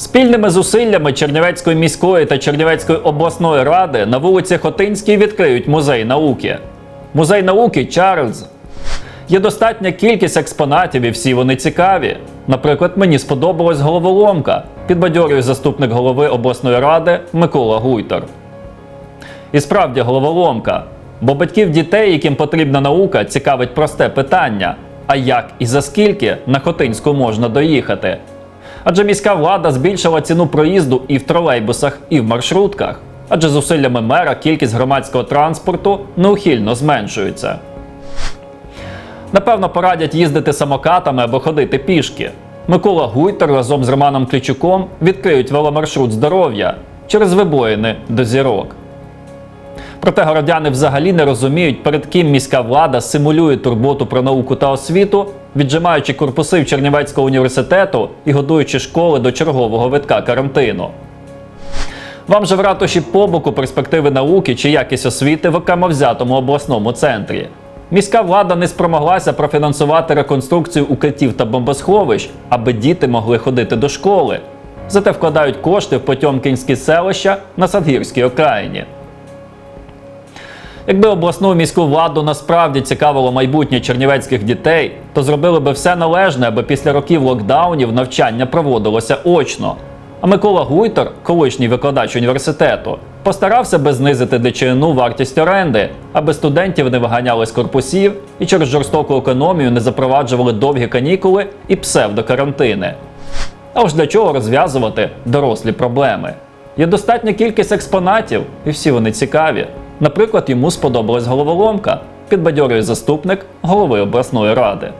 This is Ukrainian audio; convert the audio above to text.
Спільними зусиллями Чернівецької міської та Чернівецької обласної ради на вулиці Хотинській відкриють музей науки. Музей науки Чарльз. Є достатня кількість експонатів і всі вони цікаві. Наприклад, мені сподобалась головоломка, підбадьорює заступник голови обласної ради Микола Гуйтер. І справді головоломка. Бо батьків дітей, яким потрібна наука, цікавить просте питання: а як і за скільки на Хотинську можна доїхати? Адже міська влада збільшила ціну проїзду і в тролейбусах, і в маршрутках. Адже зусиллями мера кількість громадського транспорту неухильно зменшується. Напевно, порадять їздити самокатами або ходити пішки. Микола Гуйтер разом з Романом Клічуком відкриють веломаршрут здоров'я через вибоїни до зірок. Проте городяни взагалі не розуміють, перед ким міська влада симулює турботу про науку та освіту, віджимаючи корпуси в Чернівецького університету і годуючи школи до чергового витка карантину. Вам же в ратуші побоку перспективи науки чи якість освіти в окремо взятому обласному центрі. Міська влада не спромоглася профінансувати реконструкцію укриттів та бомбосховищ, аби діти могли ходити до школи. Зате вкладають кошти в Потьомкінські селища на Садгірській окраїні. Якби обласну міську владу насправді цікавило майбутнє чернівецьких дітей, то зробили би все належне, аби після років локдаунів навчання проводилося очно. А Микола Гуйтер, колишній викладач університету, постарався би знизити ДЧНУ вартість оренди, аби студентів не виганяли з корпусів і через жорстоку економію не запроваджували довгі канікули і псевдокарантини. А ось для чого розв'язувати дорослі проблеми? Є достатня кількість експонатів, і всі вони цікаві. Наприклад, йому сподобалась головоломка, підбадьорює заступник голови обласної ради.